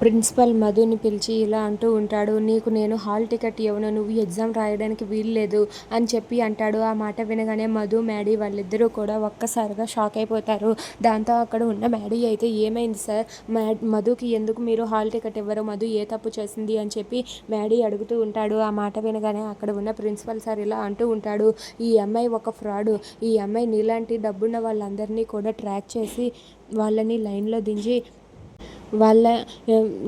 Principal మధుని పిలిచి ఇలా అంటూ ఉంటాడు నీకు నేను హాల్ టికెట్ ఇవ్వను నువ్వు ఎగ్జామ్ రాయడానికి వీల్లేదు అని చెప్పి అంటాడు. ఆ మాట వినగానే మధు మ్యాడీ వాళ్ళిద్దరూ కూడా ఒక్కసారిగా షాక్ అయిపోతారు. దాంతో అక్కడ ఉన్న మ్యాడీ అయితే ఏమైంది సార్? మ్యా మధుకి ఎందుకు మీరు హాల్ టికెట్ ఇవ్వరు? మధు ఏ తప్పు చేసింది? అని చెప్పి మ్యాడీ అడుగుతూ ఉంటాడు. ఆ మాట వినగానే అక్కడ ఉన్న ప్రిన్సిపల్ సార్ ఇలా అంటూ ఉంటాడు. ఈ అమ్మాయి ఒక ఫ్రాడ్. ఈ అమ్మాయి నీలాంటి డబ్బున్న వాళ్ళందరినీ కూడా ట్రాక్ చేసి వాళ్ళని లైన్లో దించి వాళ్ళ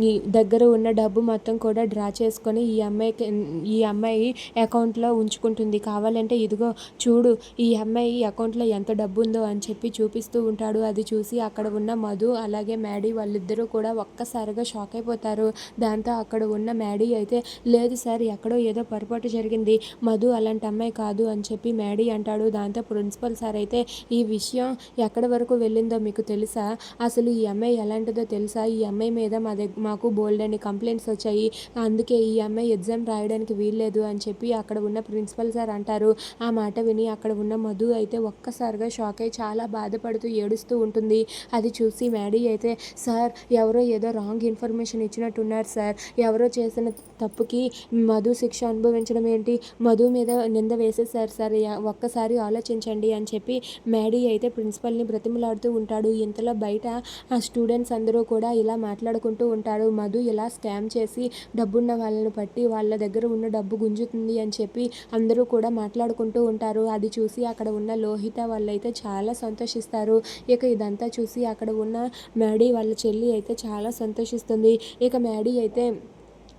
ఈ దగ్గర ఉన్న డబ్బు మొత్తం కూడా డ్రా చేసుకొని ఈ అమ్మాయికి ఈ అమ్మాయి అకౌంట్లో ఉంచుకుంటుంది. కావాలంటే ఇదిగో చూడు ఈ అమ్మాయి అకౌంట్లో ఎంత డబ్బు ఉందో అని చెప్పి చూపిస్తూ ఉంటాడు. అది చూసి అక్కడ ఉన్న మధు అలాగే మ్యాడీ వాళ్ళిద్దరూ కూడా ఒక్కసారిగా షాక్ అయిపోతారు. దాంతో అక్కడ ఉన్న మ్యాడీ అయితే లేదు సార్ ఎక్కడో ఏదో పొరపాటు జరిగింది. మధు అలాంటి అమ్మాయి కాదు అని చెప్పి మ్యాడీ అంటాడు. దాంతో ప్రిన్సిపల్ సార్ అయితే ఈ విషయం ఎక్కడి వరకు వెళ్ళిందో మీకు తెలుసా? అసలు ఈ అమ్మాయి ఎలాంటిదో తెలుసా? ఈ అమ్మాయి మీద మా దగ్గర మాకు బోల్డ్ అని కంప్లైంట్స్ వచ్చాయి. అందుకే ఈ అమ్మాయి ఎగ్జామ్ రాయడానికి వీల్లేదు అని చెప్పి అక్కడ ఉన్న ప్రిన్సిపల్ సార్ అంటారు. ఆ మాట విని అక్కడ ఉన్న మధు అయితే ఒక్కసారిగా షాక్ అయి చాలా బాధపడుతూ ఏడుస్తూ ఉంటుంది. అది చూసి మ్యాడీ అయితే సార్ ఎవరో ఏదో రాంగ్ ఇన్ఫర్మేషన్ ఇచ్చినట్టున్నారు సార్ ఎవరో చేసిన తప్పుకి మధు శిక్ష అనుభవించడం ఏంటి? మధు మీద నింద వేసేసారు సార్ ఒక్కసారి ఆలోచించండి అని చెప్పి మ్యాడీ అయితే ప్రిన్సిపల్ని బ్రతిమలాడుతూ ఉంటాడు. ఇంతలో బయట ఆ స్టూడెంట్స్ అందరూ కూడా ఇలా మాట్లాడుకుంటూ ఉంటారు మధు ఇలా స్కామ్ చేసి డబ్బున్న వాళ్ళని పట్టి వాళ్ళ దగ్గర ఉన్న డబ్బు గుంజుతుంది అని చెప్పి అందరూ కూడా మాట్లాడుకుంటూ ఉంటారు. అది చూసి అక్కడ ఉన్న లోహిత వాళ్ళైతే చాలా సంతోషిస్తారు. ఇక ఇదంతా చూసి అక్కడ ఉన్న మ్యాడీ వాళ్ళ చెల్లి అయితే చాలా సంతోషిస్తుంది. ఇక మ్యాడీ అయితే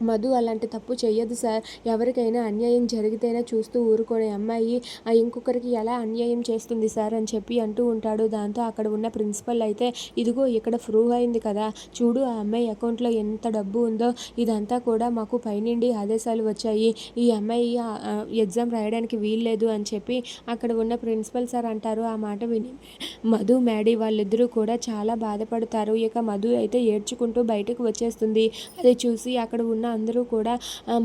మధు అలాంటి తప్పు చేయదు సార్. ఎవరికైనా అన్యాయం జరిగితేనే చూస్తూ ఊరుకునే అమ్మాయి ఇంకొకరికి ఎలా అన్యాయం చేస్తుంది సార్ అని చెప్పి అంటూ ఉంటాడు. దాంతో అక్కడ ఉన్న ప్రిన్సిపల్ అయితే ఇదిగో ఇక్కడ ప్రూవ్ అయింది కదా. చూడు ఆ అమ్మాయి అకౌంట్లో ఎంత డబ్బు ఉందో. ఇదంతా కూడా మాకు పైనుండి ఆదేశాలు వచ్చాయి. ఈ అమ్మాయి ఎగ్జామ్ రాయడానికి వీల్లేదు అని చెప్పి అక్కడ ఉన్న ప్రిన్సిపల్ సార్ అంటారు. ఆ మాట విని మధు మేడీ వాళ్ళిద్దరూ కూడా చాలా బాధపడతారు. ఇక మధు అయితే ఏడ్చుకుంటూ బయటకు వచ్చేస్తుంది. అది చూసి అక్కడ ఉన్న అందరూ కూడా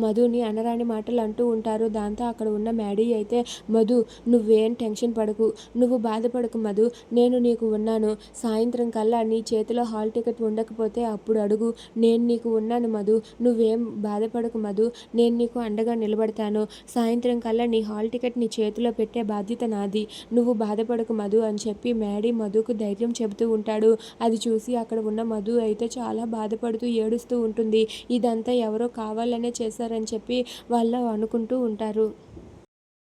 మధుని అనరాని మాటలు అంటూ ఉంటారు. దాంతో అక్కడ ఉన్న మ్యాడీ అయితే మధు నువ్వేం టెన్షన్ పడకు. నువ్వు బాధపడకు మధు. నేను నీకు ఉన్నాను. సాయంత్రం కల్లా నీ చేతిలో హాల్ టికెట్ ఉండకపోతే అప్పుడు అడుగు. నేను నీకు ఉన్నాను మధు. నువ్వేం బాధపడకు మధు. నేను నీకు అండగా నిలబడతాను. సాయంత్రం కల్లా నీ హాల్ టికెట్ నీ చేతిలో పెట్టే బాధ్యత నాది. నువ్వు బాధపడకు మధు అని చెప్పి మ్యాడీ మధుకు ధైర్యం చెబుతూ ఉంటాడు. అది చూసి అక్కడ ఉన్న మధు అయితే చాలా బాధపడుతూ ఏడుస్తూ ఉంటుంది. ఇదంతా ఎవరు ఎవరో కావాలనే చేశారని చెప్పి వాళ్ళు అనుకుంటూ ఉంటారు.